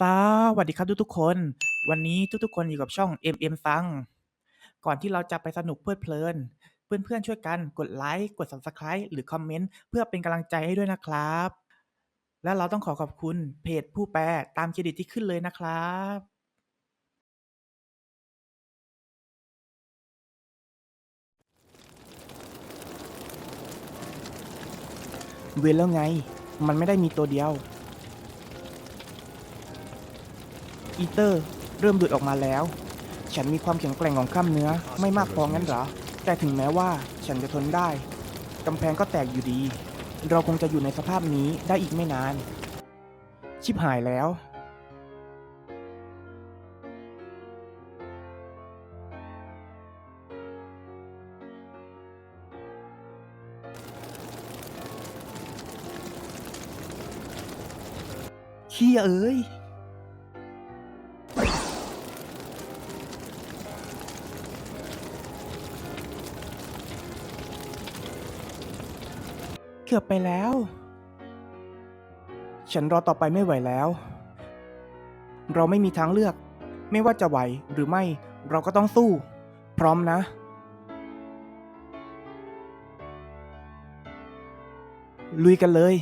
สวัสดีครับทุกๆคน วันนี้ทุกๆคนอยู่กับช่อง MM ซัง ก่อนที่เราจะไปสนุกเพลิดเพลิน เพื่อนๆช่วยกันกดไลค์กด Subscribe หรือคอมเมนต์เพื่อเป็นกำลังใจให้ด้วยนะครับ และเราต้องขอขอบคุณเพจผู้แปลตามเครดิตที่ขึ้นเลยนะครับเว้นแล้วไง มันไม่ได้มีตัวเดียว อีเตอร์ เริ่มดูดออกมาแล้ว ฉันมีความแข็งแกร่งของกล้ามเนื้อไม่มากพองั้นเหรอ แต่ถึงแม้ว่าฉันจะทนได้ กำแพงก็แตกอยู่ดี เราคงจะอยู่ในสภาพนี้ได้อีกไม่นาน ชิบหายแล้วขี้ยเอ้ย เกือบไปแล้ว ฉันรอต่อไปไม่ไหวแล้ว เราไม่มีทางเลือก ไม่ว่าจะไหวหรือไม่เราก็ต้องสู้ พร้อมนะ ลุยกันเลย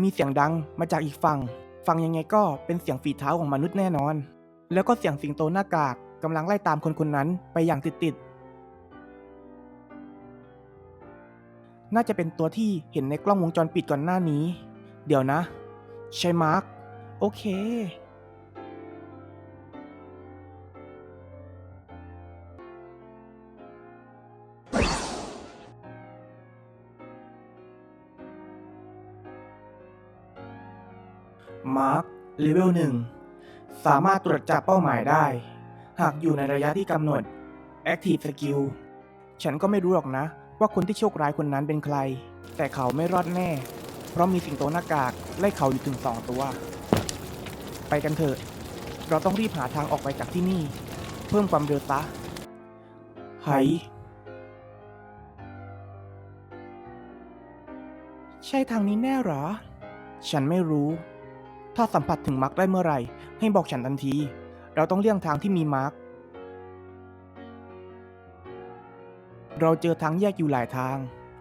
มีเสียงดังมาจากอีกฝั่ง ฟังยังไงก็เป็นเสียงฝีเท้าของมนุษย์แน่นอน แล้วก็เสียงสิงโตหน้ากากกำลังไล่ตามคนคนนั้นไปอย่างติดๆ น่าจะเป็นตัวที่เห็นในกล้องวงจรปิดก่อนหน้านี้ เดี๋ยวนะ ใช่มาร์คโอเค มาร์คเลเวลหนึ่งสามารถตรวจจับเป้าหมายได้ หากอยู่ในระยะที่กำหนด Active Skill ฉันก็ไม่รู้หรอกนะ ว่าคนที่โชคร้ายคนนั้นเป็นใคร แต่เขาไม่รอดแน่ เพราะมีสิงโตหน้ากากไล่เขาอยู่ถึงสองตัว ไปกันเถอะ เราต้องรีบหาทางออกไปจากที่นี่ เพิ่มความเร็วซะไหใช่ทางนี้แน่เหรอ ฉันไม่รู้ ถ้าสัมผัสถึงมาร์กได้เมื่อไหร่ ให้บอกฉันทันที เราต้องเลี่ยงทางที่มีมาร์ก เราเจอทางแยกอยู่หลายทาง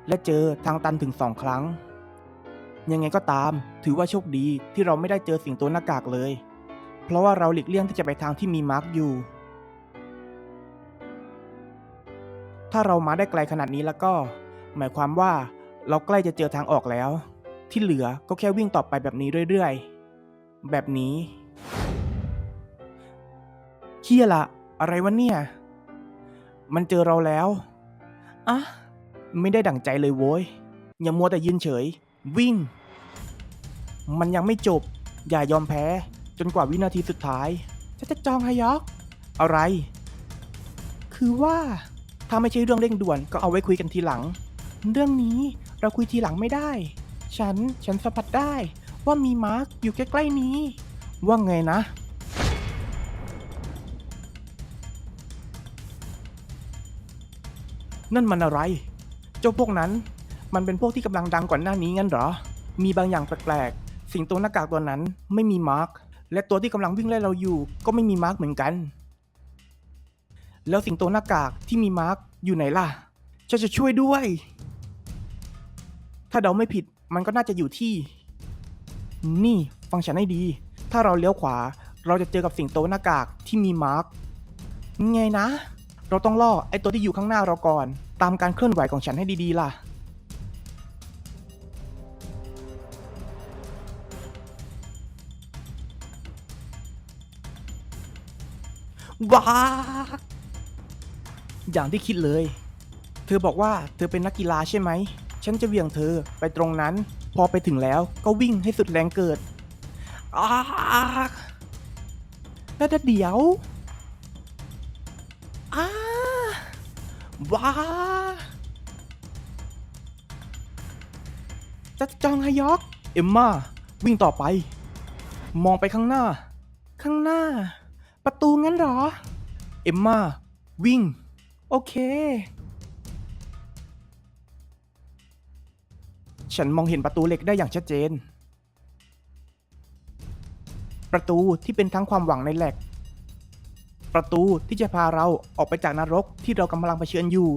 และเจอทางตันถึงสองครั้ง ยังไงก็ตาม ถือว่าโชคดีที่เราไม่ได้เจอสิ่งโตหน้ากากเลย เพราะว่าเราหลีกเลี่ยงที่จะไปทางที่มีมาร์กอยู่ ถ้าเรามาได้ไกลขนาดนี้แล้วก็ หมายความว่าเราใกล้จะเจอทางออกแล้ว ที่เหลือก็แค่วิ่งต่อไปแบบนี้เรื่อยๆ แบบนี้เฮียละอะไรวะเนี่ย มันเจอเราแล้ว อะไม่ได้ดั่งใจเลยโว้ย อย่ามัวแต่ยืนเฉย วิ่ง มันยังไม่จบ อย่ายอมแพ้ จนกว่าวินาทีสุดท้ายจะจะจองฮยอก อะไร คือว่าถ้าไม่ใช่เรื่องเร่งด่วนก็เอาไว้คุยกันทีหลัง เรื่องนี้เราคุยทีหลังไม่ได้ ฉันฉันสัมผัสได้ว่ามีมาร์กอยู่ใกล้ๆนี้ ว่าไงนะ นั่นมันอะไร เจ้าพวกนั้น มันเป็นพวกที่กำลังดังก่อนหน้านี้งั้นเหรอ มีบางอย่างแปลกๆ สิ่งโตหน้ากากตัวนั้นไม่มีมาร์กและตัวที่กำลังวิ่งไล่เราอยู่ ก็ไม่มีมาร์กเหมือนกัน แล้วสิ่งโตหน้ากากที่มีมาร์กอยู่ไหนล่ะฉันจะช่วยด้วย ถ้าเดาไม่ผิดมันก็น่าจะอยู่ที่ นี่ฟังฉันให้ดี ถ้าเราเลี้ยวขวาเราจะเจอกับสิ่งโตหน้ากากที่มีมาร์กไงนะ เราต้องล่อไอตัวที่อยู่ข้างหน้าเราก่อน ตามการเคลื่อนไหวของฉันให้ดีๆล่ะ ว้า อย่างที่คิดเลย เธอบอกว่าเธอเป็นนักกีฬาใช่ไหม ฉันจะเหวี่ยงเธอไปตรงนั้น พอไปถึงแล้วก็วิ่งให้สุดแรงเกิดอาแล้วเดี๋ยวอ้า ว้าจะจองฮยอกเอมมาวิ่งต่อไป มองไปข้างหน้า ข้างหน้า ประตูงั้นหรอ เอมมาวิ่ง โอเค ฉันมองเห็นประตูเหล็กได้อย่างชัดเจน ประตูที่เป็นทั้งความหวังในแหลก ประตูที่จะพาเราออกไปจากนรกที่เรากำลังเผชิญอยู่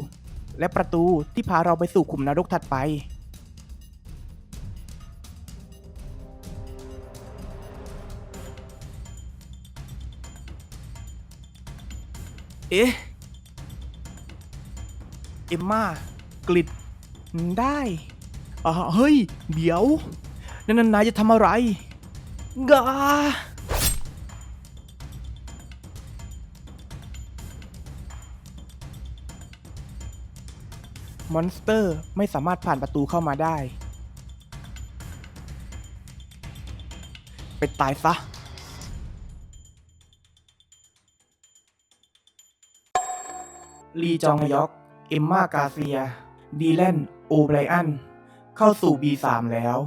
และประตูที่พาเราไปสู่ขุมนรกถัดไป เอ๊ะ เอมมากลิดได้อ่าเฮ้ย เดี๋ยว นั่นนายจะทำอะไรกา มอนสเตอร์ไม่สามารถผ่านประตูเข้ามาได้ ไปตายซะ ลีจองยอก เอมมากาเซีย ดีแลน โอไบรอัน เข้าสู่ B3 แล้ว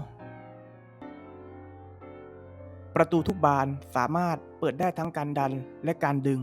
ประตูทุกบานสามารถเปิดได้ทั้งการดันและการดึง